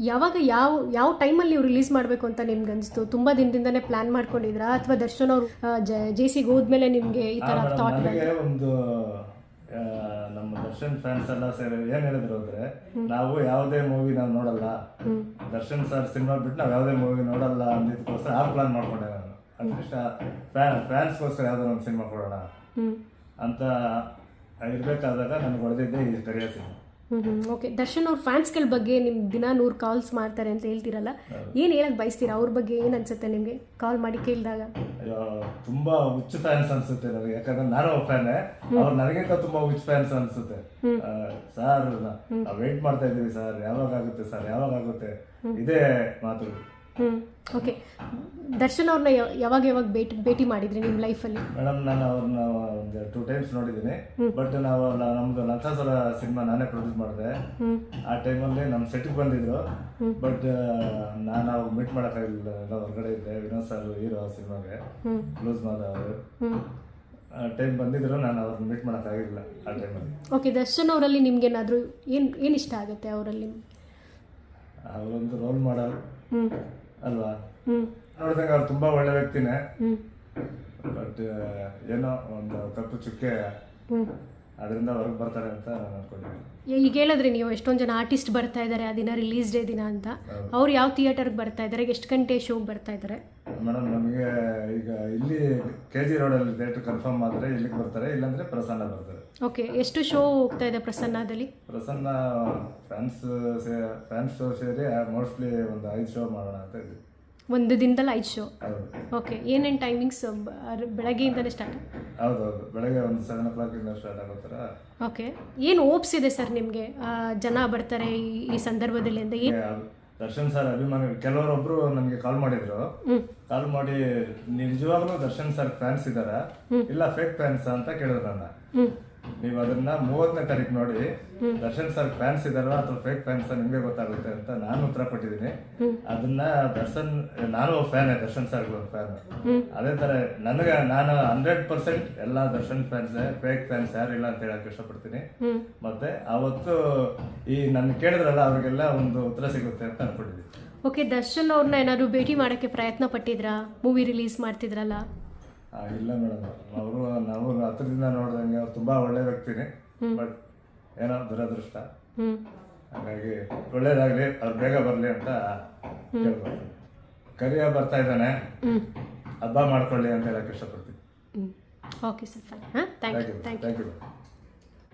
ಯಾವಾಗ ಯಾವ ಯಾವ ಟೈಮಲ್ಲಿ ನೀವು ರಿಲೀಸ್ ಮಾಡಬೇಕು ಅಂತ ನಿಮ್ಗೆ ಅನಿಸ್ತು? ತುಂಬ ದಿನದಿಂದನೇ ಪ್ಲಾನ್ ಮಾಡ್ಕೊಂಡಿದ್ರಾ? ಅಥವಾ ದರ್ಶನ್ ಅವರು ಜೆ ಸಿಗೆ ಹೋದ್ಮೇಲೆ ನಿಮಗೆ ಈ ಥರ ಥಾಟ್ ನನಗೆ ಒಂದು ಆ, ನಮ್ಮ ದರ್ಶನ್ ಫ್ಯಾನ್ಸ್ ಎಲ್ಲ ಸೇರಿ ಏನ್ ಹೇಳಿದ್ರು ಅಂದ್ರೆ ನಾವು ಯಾವುದೇ ಮೂವಿ ನಾವು ನೋಡಲ್ಲ. ದರ್ಶನ್ ಸರ್ ಸಿನಿಮಾ ಬಿಟ್ಟು ನಾವು ಯಾವುದೇ ಮೂವಿ ನೋಡಲ್ಲ ಅಂದಿದ್ದಕ್ಕೋಸ್ಕರ ಆ ಪ್ಲಾನ್ ಮಾಡ್ಕೊಂಡೆ ನಾನು? ಅಟ್ಲೀಸ್ಟ್ ಫ್ಯಾನ್ ಫ್ಯಾನ್ಸ್ಗೋಸ್ಕರ ಯಾವ್ದೋ ಒಂದು ಸಿನಿಮಾ ಕೊಡೋಣ. ಹ್ಞೂ ಅಂತ ಇರ್ಬೇಕಾದಾಗ ನನಗೆ ಹೊಡೆದಿದ್ದೆ ಈ ಕರಿಯ ಸಿನಿಮಾ ಹ್ಞೂ ಹ್ಞೂ ಓಕೆ ದರ್ಶನ್ ಅವ್ರ ಫ್ಯಾನ್ಸ್ಗಳ ಬಗ್ಗೆ ನಿಮ್ಗೆ ದಿನ ನೂರು ಕಾಲ್ಸ್ ಮಾಡ್ತಾರೆ ಅಂತ ಹೇಳ್ತೀರಲ್ಲ? ಏನು ಹೇಳಕ್ ಬಯಸ್ತೀರಾ? ಅವ್ರ ಬಗ್ಗೆ ಏನು ಅನ್ಸುತ್ತೆ ನಿಮಗೆ? ಕಾಲ್ ಮಾಡಿ ಕೇಳಿದಾಗ. ತುಂಬಾ ಹುಚ್ಚು ಫ್ಯಾನ್ಸ್ ಅನ್ಸುತ್ತೆ ನನಗೆ. ಯಾಕಂದ್ರೆ ನಾನು ಫ್ಯಾನೆ ಅವ್ರು ನನಗಿಂತ ತುಂಬಾ ಹುಚ್ಚು ಫ್ಯಾನ್ಸ್ ಅನ್ಸುತ್ತೆ. ಸರ್ ನಾವು ವೇಟ್ ಮಾಡ್ತಾ ಇದೀವಿ ಸರ್ ಯಾವಾಗ ಆಗುತ್ತೆ ಸರ್ ಯಾವಾಗ ಆಗುತ್ತೆ? ಇದೇ ಮಾತು. ಹ್ಞೂ ಓಕೆ ದರ್ಶನ್ ಅವ್ರನ್ನ ಯಾವಾಗ ಯಾವಾಗ ಭೇಟಿ ಭೇಟಿ ಮಾಡಿದ್ರಿ ನಿಮ್ಮ ಲೈಫಲ್ಲಿ ಮೇಡಮ್ ನಾನು ಅವ್ರನ್ನ ಒಂದು ಟೂ ಟೈಮ್ಸ್ ನೋಡಿದ್ದೀನಿ. ಬಟ್ ನಾವು ನ- ನಮ್ದು ಲಂಕಾಸುರ ಸಿನಿಮಾ ನಾನೇ ಪ್ರೊಡ್ಯೂಸ್ ಮಾಡಿದೆ. ಹ್ಞೂ ಆ ಟೈಮಲ್ಲಿ ನಮ್ಮ ಸೆಟ್ಗೆ ಬಂದಿದ್ರು. ಬಟ್ ನಾನು ಅವ್ರು ಮೀಟ್ ಮಾಡೋಕ್ಕಾಗಿಲ್ಲ. ಎಲ್ಲ ಹೊರಗಡೆ ಇದ್ದೆ. ವಿನೋದ್ ಸರ್ ಹೀರೋ ಸಿನಿಮಾಗೆ. ಹ್ಞೂ ಲೂಸ್ ಮಾದ ಅವರು. ಹ್ಞೂ ಟೈಮ್ ಬಂದಿದ್ರು ನಾನು ಅವ್ರನ್ನ ಮೀಟ್ ಮಾಡೋಕ್ಕಾಗಿಲ್ಲ ಆ ಟೈಮಲ್ಲಿ ಓಕೆ ದರ್ಶನ್ ಅವರಲ್ಲಿ ನಿಮ್ಗೇನಾದರೂ ಏನು ಏನು ಇಷ್ಟ ಆಗುತ್ತೆ ಅವರಲ್ಲಿ? ಅವರೊಂದು ರೋಲ್ ಮಾಡಲ್ ಹ್ಞೂ ಅಲ್ವಾ? ನೋಡಿದಂಗೆ ಅವ್ರು ತುಂಬಾ ಒಳ್ಳೆ ವ್ಯಕ್ತಿನೇ. ಬಟ್ ಏನೋ ಒಂದು ಕಪ್ಪು ಚುಕ್ಕೆ ಅದರಿಂದ ಹೊರಗೆ ಬರ್ತಾರೆ ಅಂತ ಅನ್ಕೊಂಡಿದ್ದೀನಿ. ಈಗ ಹೇಳಿದ್ರಿ ನೀವು ಎಷ್ಟೊಂದು ಜನ ಆರ್ಟಿಸ್ಟ್ ಬರ್ತಾ ಇದ್ದಾರೆ ಆ ದಿನ ರಿಲೀಸ್ ಡೇ ದಿನ ಅಂತ. ಅವ್ರು ಯಾವ ಥಿಯೇಟರ್ಗೆ ಬರ್ತಾ ಇದ್ದಾರೆ ಎಷ್ಟು ಗಂಟೆ ಶೋಗೆ ಬರ್ತಾ ಇದ್ದಾರೆ ಮೇಡಮ್ ನಮಗೆ ಈಗ ಇಲ್ಲಿ ಕೆ ಜಿ ರೋಡಲ್ಲಿ ಡೇಟ್ ಕನ್ಫರ್ಮ್ ಆದರೆ ಇಲ್ಲಿಗೆ ಬರ್ತಾರೆ ಇಲ್ಲಾಂದ್ರೆ ಪ್ರಸನ್ನ ಬರ್ತಾರೆ. ಓಕೆ ಎಷ್ಟು ಶೋ ಹೋಗ್ತಾ ಇದೆ ಪ್ರಸನ್ನದಲ್ಲಿ? ಪ್ರಸನ್ನ ಫ್ಯಾನ್ಸ್ ಫ್ಯಾನ್ಸ್ ಶೋ ಸೇರಿ ಮೋಸ್ಟ್ಲಿ ಒಂದು ಐದು ಶೋ ಮಾಡೋಣ ಅಂತ ಇದೆ. ಒಂದು ದಿನದಲ್ಲಿ ಐದು ಶೋ ಓಕೆ ಏನೇನು ಟೈಮಿಂಗ್ಸ್ ಬೆಳಗ್ಗೆಯಿಂದಲೇ ಸ್ಟಾರ್ಟ್ ಹೌದು ಹೌದು. ಬೆಳಗ್ಗೆ ಒಂದು ಸೆವೆನ್ ಓ ಕ್ಲಾಕಿಂದ ಸ್ಟಾರ್ಟ್ ಆಗೋ ಥರ. ಓಕೆ ಏನು ಓಪ್ಸ್ ಇದೆ ಸರ್ ನಿಮಗೆ? ಜನ ಬರ್ತಾರೆ ಈ ಸಂದರ್ಭದಲ್ಲಿ ಅಂತ ಏನು? ದರ್ಶನ್ ಸರ್ ಅಭಿಮಾನಿ ಕೆಲವರೊಬ್ರು ನಮ್ಗೆ ಕಾಲ್ ಮಾಡಿದ್ರು. ಕಾಲ್ ಮಾಡಿ ನಿಜವಾಗ್ಲೂ ದರ್ಶನ್ ಸರ್ ಫ್ಯಾನ್ಸ್ ಇದಾರ? ಇಲ್ಲ ಫೇಕ್ ಫ್ಯಾನ್ಸ್ ಅಂತ ಕೇಳಿದ್ರು ನನ್ನ. ನೀವು ಅದನ್ನ ಮೂವತ್ತನೇ ತಾರೀಕು ನೋಡಿ ದರ್ಶನ್ ಸರ್ ಫ್ಯಾನ್ಸ್ ಇದಾರೋ ಅಥವಾ ಫೇಕ್ ಫ್ಯಾನ್ಸ್ ನಿಮ್ಗೆ ಗೊತ್ತಾಗುತ್ತೆ ಅಂತ ನಾನು ಉತ್ತರ ಕೊಟ್ಟಿದ್ದೀನಿ. ಅದನ್ನ ದರ್ಶನ್ ನಾನು ಫ್ಯಾನ್ ದರ್ಶನ್ ಸರ್ ಫ್ಯಾನ್ ಅದೇ ತರ ನನಗೆ ನಾನು ಹಂಡ್ರೆಡ್ ಪರ್ಸೆಂಟ್ ಎಲ್ಲಾ ದರ್ಶನ್ ಫ್ಯಾನ್ಸ್ ಫೇಕ್ ಫ್ಯಾನ್ಸ್ ಯಾರು ಇಲ್ಲ ಅಂತ ಹೇಳಕ್ ಇಷ್ಟಪಡ್ತೀನಿ. ಮತ್ತೆ ಅವತ್ತು ಈ ನನ್ ಕೇಳಿದ್ರಲ್ಲ ಅವ್ರಿಗೆಲ್ಲ ಒಂದು ಉತ್ತರ ಸಿಗುತ್ತೆ ಅಂತ ಅನ್ಕೊಂಡಿದ್ದೀನಿ. ಓಕೆ ದರ್ಶನ್ ಅವ್ರನ್ನ ಏನಾದ್ರು ಭೇಟಿ ಮಾಡಕ್ಕೆ ಪ್ರಯತ್ನ ಪಟ್ಟಿದ್ರಾ? Movie release ಮಾಡ್ತಿದ್ರಲ್ಲ? ಇಲ್ಲ ಮೇಡಮ್. ಅವರು ನಾವು ಹತ್ರದಿಂದ ನೋಡ್ದಂಗೆ ಅವ್ರು ತುಂಬಾ ಒಳ್ಳೆ ವ್ಯಕ್ತಿನೇ ಬಟ್ ಏನೋ ದುರದೃಷ್ಟ. ಹಾಗಾಗಿ ಒಳ್ಳೇದಾಗ್ಲಿ ಅವ್ರು ಬೇಗ ಬರಲಿ ಅಂತ ಕೇಳ್ಕೊಳ್ತೀನಿ. ಕರಿಯ ಬರ್ತಾ ಇದ್ದಾನೆ. ಹಬ್ಬ ಮಾಡ್ಕೊಳ್ಳಿ ಅಂತ ಹೇಳಕ್ ಇಷ್ಟಪಡ್ತೀನಿ. Okay sir thank you thank you